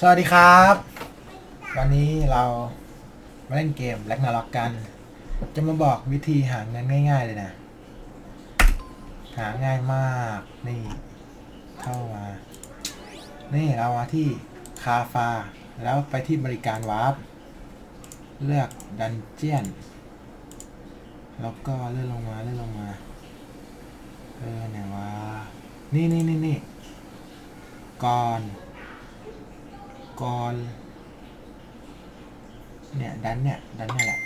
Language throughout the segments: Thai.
สวัสดีครับ วันนี้เรามาเล่นเกมแล็กนาล็อกกัน จะมาบอกวิธีหาเงินง่าย ๆ เลยนะ หาง่ายมากนี่ เข้ามา นี่เรามาที่คาฟา แล้วไปที่บริการวาร์ปเลือกดันเจียน แล้วก็เลื่อนลงมาเลื่อนลงมาเออไหนวะนี่นี่นี่นี่ก่อน ก่อนเนี่ยดันเนี่ยดันเนี่ยแหละ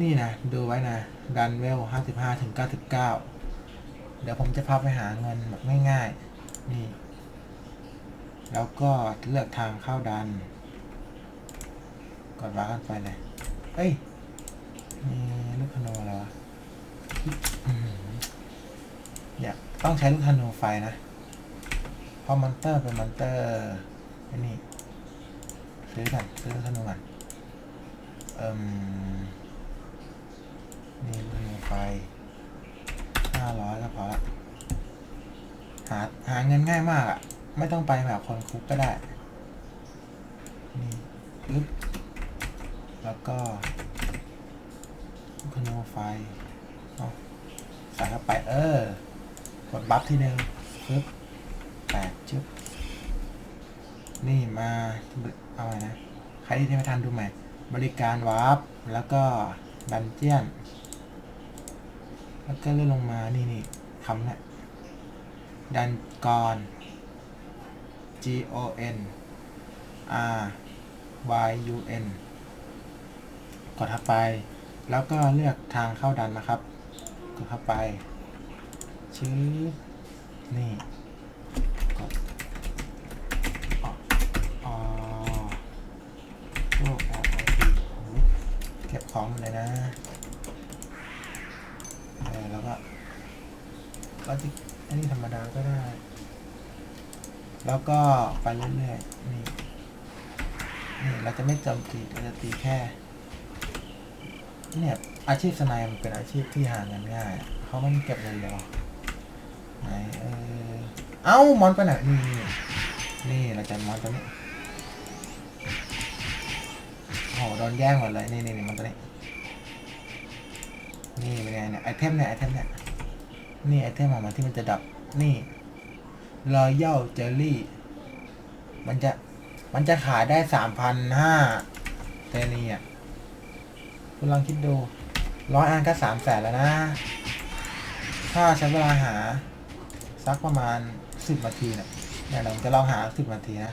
นี่นะ ดูไว้นะ ดันเวลห้าสิบห้าถึงเก้าสิบเก้าเดี๋ยวผมจะพาไปหาเงินแบบง่ายๆ นี่ แล้วก็เลือกทางเข้าดัน กดวากันไปเลย เอ้ยมีลูกธนูอะไรวะอยากต้องใช้ลูกธนูไฟนะ เพรามอนเตอร์เป็นมอนเตอร์ไอ้นี่ซื้อกันซื้อลูกธนูกันเอ่มนี่ลูกธนูไฟห้าร้อยก็พอละหาหาเงินง่ายมากอะ่ะไม่ต้องไปแบบคนคุกก็ได้ นี่ปึ๊บแล้วก็ลูกธนูไฟอาใส่เข้าไปเออกดบัฟทีหนึ่งปึ๊บแปดจึ๊บ นี่มาเอาไงนะใครที่ยังไม่ทันดูใหม่ บริการวาร์ปแล้วก็ดันเจียน แล้วก็เลื่อนลงมานี่นี่คำนี่ยดันกร G O N R Y U N กดเข้าไป แล้วก็เลือกทางเข้าดันนะครับ กดเข้าไป ชื้อนี่ กดอ๋ออ๋อ พวก L I P เก็บของเลยนะแล้วก็เราจะอันนี้ธรรมดาก็ได้ แล้วก็ไปเรื่อยๆนี่นี่เราจะไม่โจมตีเราจะตีแค่เนี่ยอาชีพสนายมันเป็นอาชีพที่หาเงินง่ายเขาไม่เก็บเงินเร็วไหนเออเอ้ามอนไปไหนนี่นี่นี่เราจะมอนตัวนี้ หโดนแย่งหมดเลย นี่นี่นี่มอนตัวนี้ นี่เป็นไงเนี่ยไอเทมเนี่ยไอเทมเนี่ย นี่ไอเทมของมันที่มันจะดับ นี่รอยัลเจอรี่ มันจะ มันจะขายได้สามพันห้าเทนี่อะคุณลองคิดดูร้อยอันก็สามแสนแล้วนะ ถ้าใช้เวลาหา สักประมาณสิบนาทีเนี่ยเนี่ยเราจะลองหาสิบนาทีนะ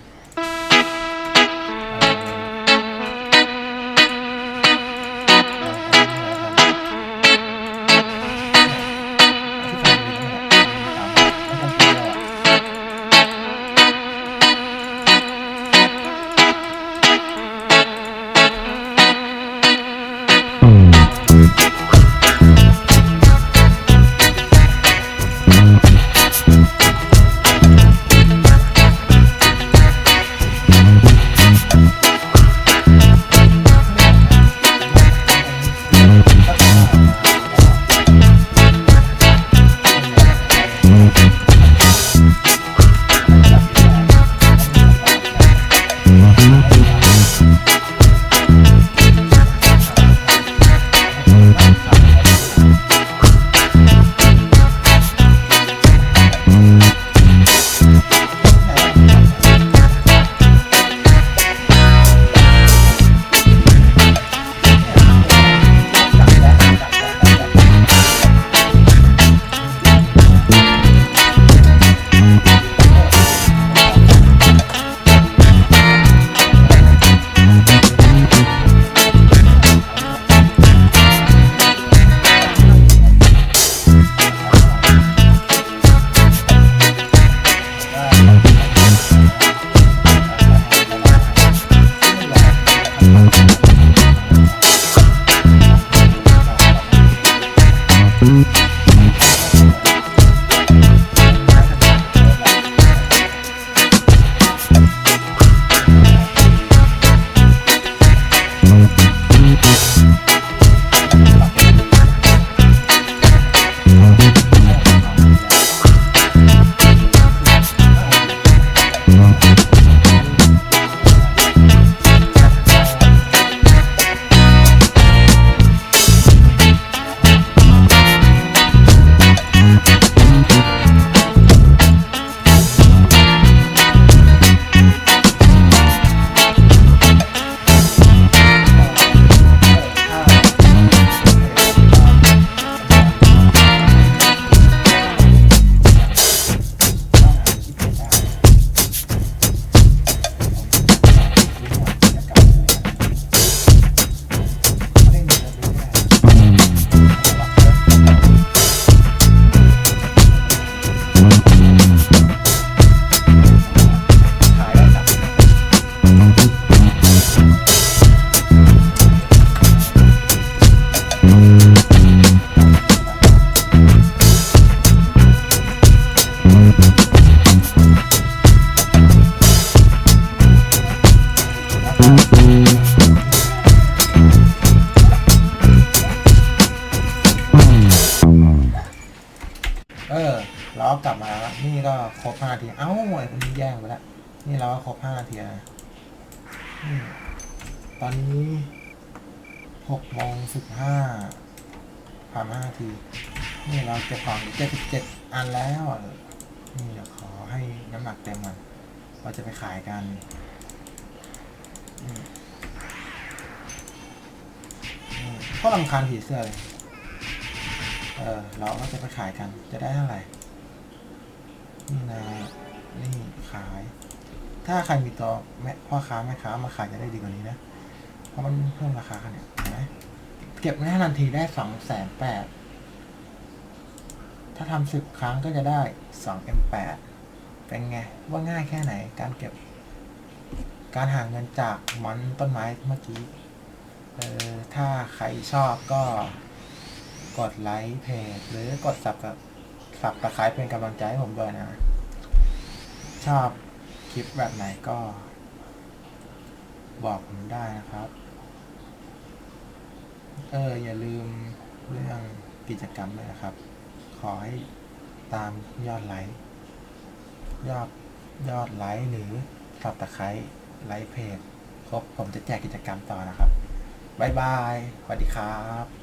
ห้านาที เอ้าไอ้คนนี้แย่งไปแล้ว นี่เราก็ครบห้านาทีนะตอนนี้หกโมงสิบห้าผ่านห้านาที นี่เราเก็บของเจ็ดสิบเจ็ดอันแล้ว นี่เดี๋ยวขอให้น้ำหนักเต็มก่อนเราจะไปขายกันอืมอืมก็ลำคาญผีเสื้อเลย เออ เราก็จะไปขายกัน จะได้เท่าไหร่ นี่นะนี่ขาย ถ้าใครมีตัวแม่พ่อค้าแม่ค้ามาขายจะได้ดีกว่านี้นะ เพราะมันเพิ่มราคากันเนี่ยเห็นไหมเก็บในห้านาทีได้สองแสนแปดถ้าทำสิบครั้งก็จะได้สอง M8 เป็นไง ว่าง่ายแค่ไหนการเก็บ การหาเงินจากมอนต้นไม้เมื่อกี้เออถ้าใครชอบก็กดไลค์เพจหรือกดสับกับ สับตะไคร้เป็นกำลังใจให้ผมด้วยนะ ชอบคลิปแบบไหนก็ บอกผมได้นะครับ เออ อย่าลืมเรื่องกิจกรรมด้วยนะครับ ขอให้ตามยอดไลค์ยอดยอดไลค์หรือสับตะไคร้ไลค์เพจครบผมจะแจกกิจกรรมต่อนะครับบ๊ายบายสวัสดีครับ